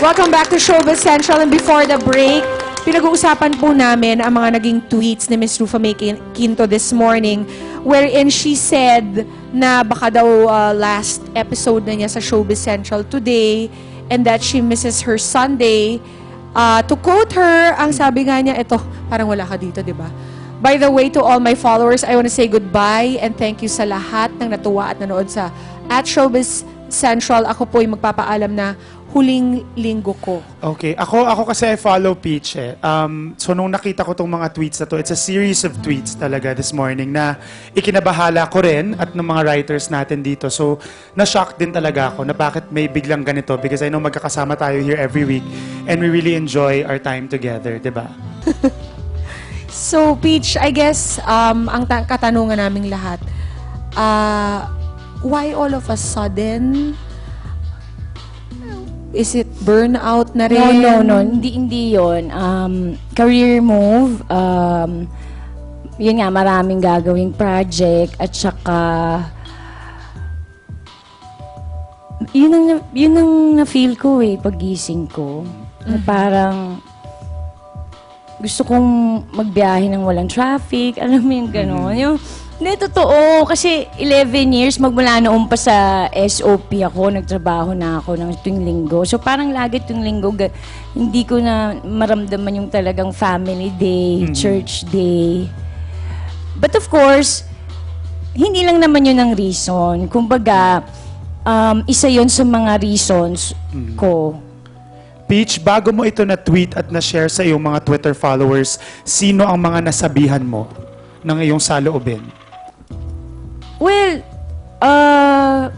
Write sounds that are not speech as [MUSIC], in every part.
Welcome back to Showbiz Central. And before the break, pinag-uusapan po namin ang mga naging tweets ni Ms. Rufa May Quin- Quinto this morning wherein she said na baka daw uh, last episode na niya sa Showbiz Central today and that she misses her Sunday. Uh, to quote her, ang sabi nga niya, ito, parang wala ka dito, di ba? By the way, to all my followers, I want to say goodbye and thank you sa lahat ng natuwa at nanood sa at Showbiz Central. Ako po ay magpapaalam na huling linggo ko. Okay. Ako, ako kasi I follow Peach eh. Um, so nung nakita ko tong mga tweets na to, it's a series of tweets talaga this morning na ikinabahala ko rin at ng mga writers natin dito. So na-shock din talaga ako na bakit may biglang ganito because I know magkakasama tayo here every week and we really enjoy our time together, di ba? [LAUGHS] So, Peach, I guess, um, ang ta- katanungan naming lahat, uh, why all of a sudden, is it burnout na No, rin? no, no. Hindi, hindi yun. Um, career move. Um, yun nga, maraming gagawing project. At saka, yun ang, yun ang na-feel ko eh, pagising ko. Na parang, gusto kong magbiyahe ng walang traffic. [LAUGHS] Alam mo yung gano'n. Yung, hindi, totoo. Kasi 11 years, magmula noon pa sa SOP ako, nagtrabaho na ako ng tuwing linggo. So parang lagi tuwing linggo, ga- hindi ko na maramdaman yung talagang family day, church day. But of course, hindi lang naman yun ang reason. Kumbaga, um, isa yon sa mga reasons ko. Peach, bago mo ito na-tweet at na-share sa iyong mga Twitter followers, sino ang mga nasabihan mo ng iyong saloobin? Well, uh,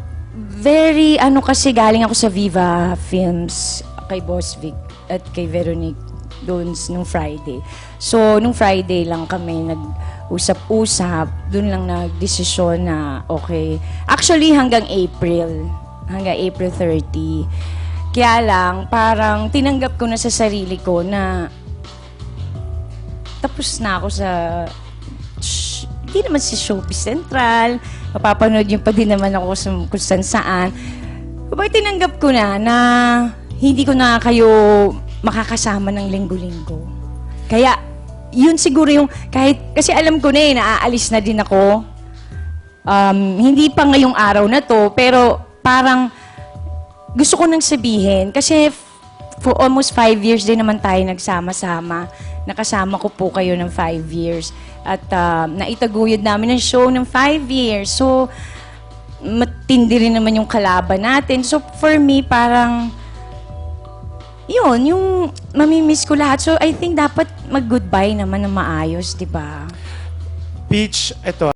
very, ano kasi galing ako sa Viva Films kay Boss Vic at kay Veronique doon nung Friday. So, nung Friday lang kami nag-usap-usap, doon lang nag-desisyon na okay. Actually, hanggang April. Hanggang April 30. Kaya lang, parang tinanggap ko na sa sarili ko na tapos na ako sa hindi naman si Showbiz Central. Mapapanood yung pa din naman ako sa kung saan saan. Kapag tinanggap ko na na hindi ko na kayo makakasama ng linggo-linggo. Kaya, yun siguro yung, kahit, kasi alam ko na eh, naaalis na din ako. Um, hindi pa ngayong araw na to, pero parang gusto ko nang sabihin, kasi for almost five years din naman tayo nagsama-sama. Nakasama ko po kayo ng five years. At um, naitaguyod namin ng show ng five years. So, matindi rin naman yung kalaban natin. So, for me, parang, yun, yung mamimiss ko lahat. So, I think dapat mag-goodbye naman na maayos, di ba? Peach, ito